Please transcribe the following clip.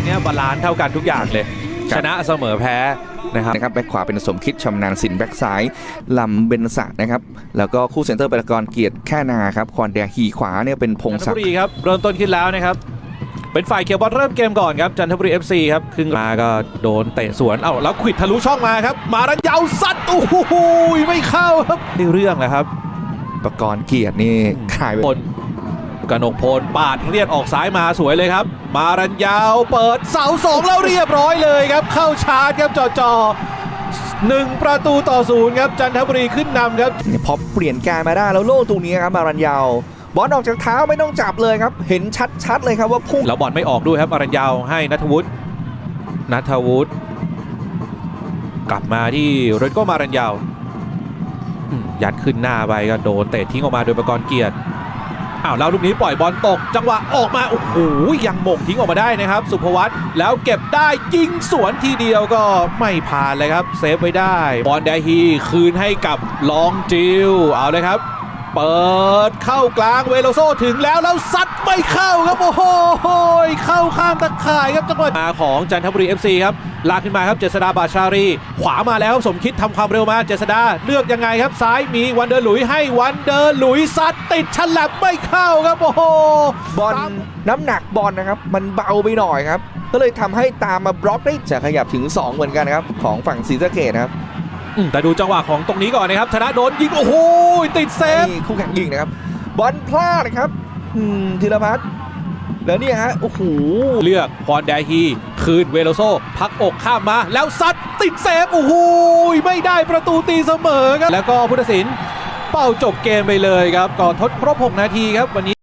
อนเนี้ยบาลานซ์เท่ากันทุกอย่างเลยครับชนะเสมอแพ้นะครับนะครับแบ็คขวาเป็นสมคิดชำนาญสินแบ็คซ้ายลำเบนสะนะครับแล้วก็คู่เซนเตอร์เป็นกรเกียรติแค่นาครับคอนแดฮีขวาเนี่ยเป็นพงจันทศักบุดิ์รีครับเริ่มต้นขึ้นแล้วนะครับเป็นฝ่ายเขียวบอลเริ่มเกมก่อนครับจันทบุรี FC ครับครึ่งมาก็โดนเตะสวนเอ้าแล้วขวิดทะลุช่องมาครับ มารันยาวซัดโอ้โหไม่เข้าครับได้เรื่องแล้วครับ ประกรณ์เกียรตินี่ขายไปพล กนกพลปาดเรียดออกซ้ายมาสวยเลยครับ มารันยาวเปิดเสาสองแล้วเรียบร้อยเลยครับ เข้าชาร์จครับจอจอหนึ่งประตูต่อศูนย์ครับจันทบุรีขึ้นนำครับพอเปลี่ยนการมาได้แล้วโล่ตรงนี้ครับมารันยาวบอลออกจากเท้าไม่ต้องจับเลยครับ เห็นชัดๆเลยครับว่าพุ่งแล้วบอลไม่ออกด้วยครับอารัญญาวให้นัทวุฒินัทวุฒิกลับมาที่เรนโก้มารัญญาวอืมยัดขึ้นหน้าไปก็โดนเตะทิ้งออกมาโดยประกรณ์เกียรติ อ้าวแล้วลูกนี้ปล่อยบอลตก จังหวะออกมาโอ้โหยังหม่งทิ้งออกมาได้นะครับ สุภวัตแล้วเก็บได้ยิงสวนทีเดียวก็ไม่ผ่านเลยครับเซฟไว้ได้ บอลเดฮีคืนให้กับลองจิวเอาเลยครับ เปิดเข้ากลางเวโลโซถึงแล้วแล้วซัดไม่เข้าครับโอ้โหเข้าข้างตะข่ายครับจังหวะมาของจันทบุรี FC ครับลากขึ้นมาครับเจษดาบาชารี ขวามาแล้วสมคิดทำความเร็วมาเจษดาเลือกยังไงครับซ้ายมีวันเดอร์หลุยให้วันเดอร์หลุยซัดติดฉลับไม่เข้าครับโอ้โหบอลน้ำหนักบอลนะครับ มันเบาไปหน่อยครับ ก็เลยทำให้ตามมาบล็อกได้จะขยับถึง 2 เหมือนกันครับ ของฝั่งศรีสะเกดครับอืมแต่ดูจังหวะของตรงนี้ก่อนนะครับธนาโดนยิงโอ้โห ติดเซฟนี่คู่แข่งยิงนะครับบอลพลาดครับอืมธีรพัฒน์แล้วเนี่ยฮะโอ้โหเลือกพรแดฮีคืนเวโลโซ พักอกข้ามมา แล้วซัดติดเซฟโอ้โหไม่ได้ประตูตีเสมอครับ แล้วก็พุทธศิลป์เป้าจบเกมไปเลยครับ ก็ทดครบ 6 นาทีครับวันนี้